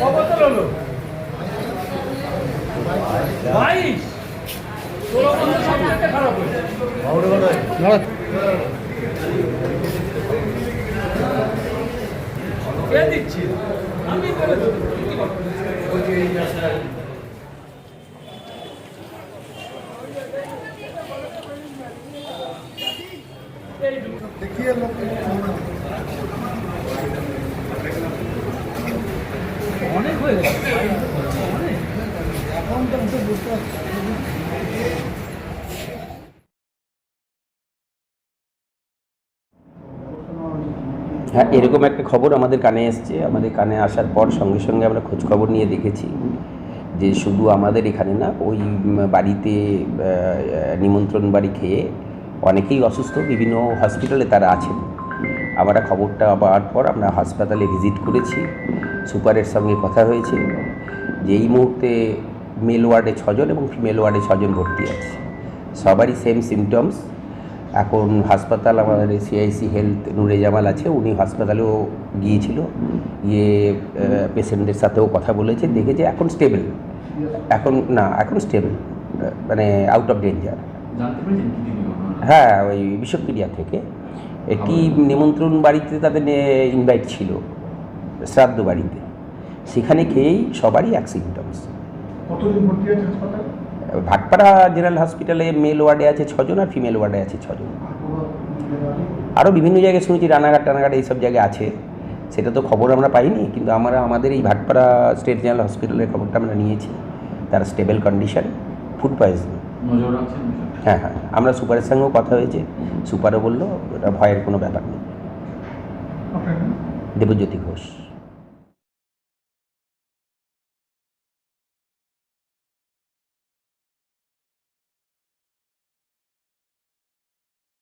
কত হলো বাইশ ষোলো বন্ধু সবচেয়ে খারাপ কে দিচ্ছি অনেক হয়ে গেছে হ্যাঁ এরকম একটা খবর আমাদের কানে এসছে। আমাদের কানে আসার পর সঙ্গে সঙ্গে আমরা খোঁজ খবর নিয়ে দেখেছি যে শুধু আমাদের এখানে না, ওই বাড়িতে নিমন্ত্রণ বাড়ি খেয়ে অনেকেই অসুস্থ, বিভিন্ন হসপিটালে তারা আছেন। আমরা খবরটা পাওয়ার পর আমরা হাসপাতালে ভিজিট করেছি। সুপারের সঙ্গে কথা হয়েছে যে এই মুহূর্তে মেল ওয়ার্ডে ছজন এবং ফিমেল ওয়ার্ডে ছজন ভর্তি আছে। সবারই সেম সিমটমস এখন হাসপাতাল আমাদের সিআইসি হেলথ নুরে জামাল আছে, উনি হাসপাতালেও গিয়েছিল। গিয়ে পেশেন্টদের সাথেও কথা বলেছে, দেখেছে এখন স্টেবল এখন না, এখন স্টেবল মানে আউট অফ ডেঞ্জার হ্যাঁ ওই বিশ্বক্রিয়া থেকে। একটি নিমন্ত্রণ বাড়িতে তাদের ইনভাইট ছিল শ্রাদ্ধ বাড়িতে। সেখানে খেয়েই সবারই এক সিমটমস ভাটপাড়া জেনারেল হসপিটালে মেল ওয়ার্ডে আছে ছজন আর ফিমেল ওয়ার্ডে আছে ছজন। আরও বিভিন্ন জায়গায় শুনেছি রানাঘাট টানাঘাট এইসব জায়গায় আছে। সেটা তো খবর আমরা পাইনি কিন্তু আমরা আমাদের এই ভাটপাড়া স্টেট জেনারেল হসপিটালের খবরটা আমরা নিয়েছি। তার স্টেবল কন্ডিশন ফুড পয়জন হ্যাঁ হ্যাঁ। আমরা সুপারের সঙ্গেও কথা হয়েছে। সুপারও বলল ওটা ভয়ের কোনো ব্যাপার নেই। দেবজ্যোতি ঘোষ।